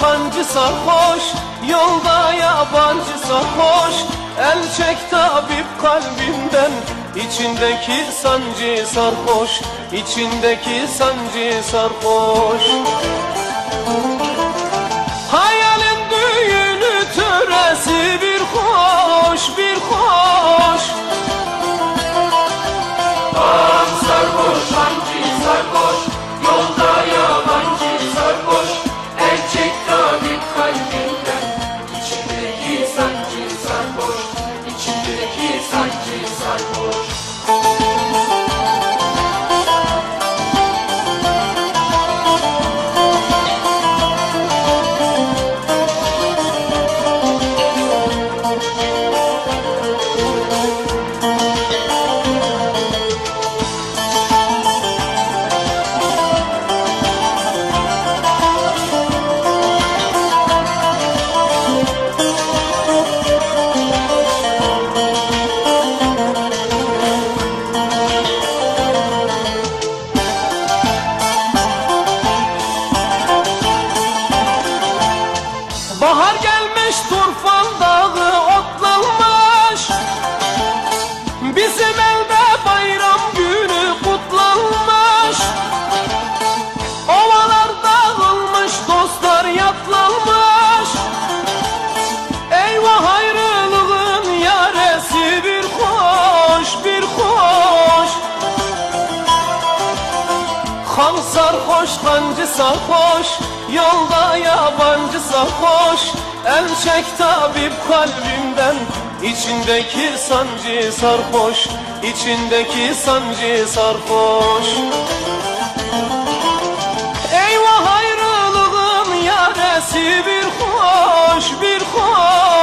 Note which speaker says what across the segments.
Speaker 1: sancı sarhoş Yolda yabancı sarhoş. El çek tabip kalbimden İçindeki sancı sarhoş içindeki sancı sarhoş. Hayalin düğünü töresi bir hoş bir hoş Han sarhoş, hancı sarhoş Yolda yabancı sarhoş El çek tabip kalbimden İçindeki sancı sarhoş içindeki sancı sarhoş. Eyvah ayrılığın yaresi bir hoş bir hoş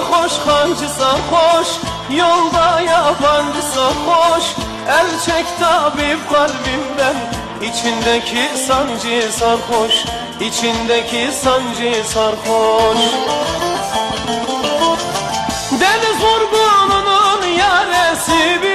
Speaker 2: sarhoş
Speaker 1: hancı sarhoş Yolda yabancı sarhoş El çek tabip kalbimden İçindeki sancı sarhoş içindeki sancı sarhoş Deniz vurgununun yaresi bir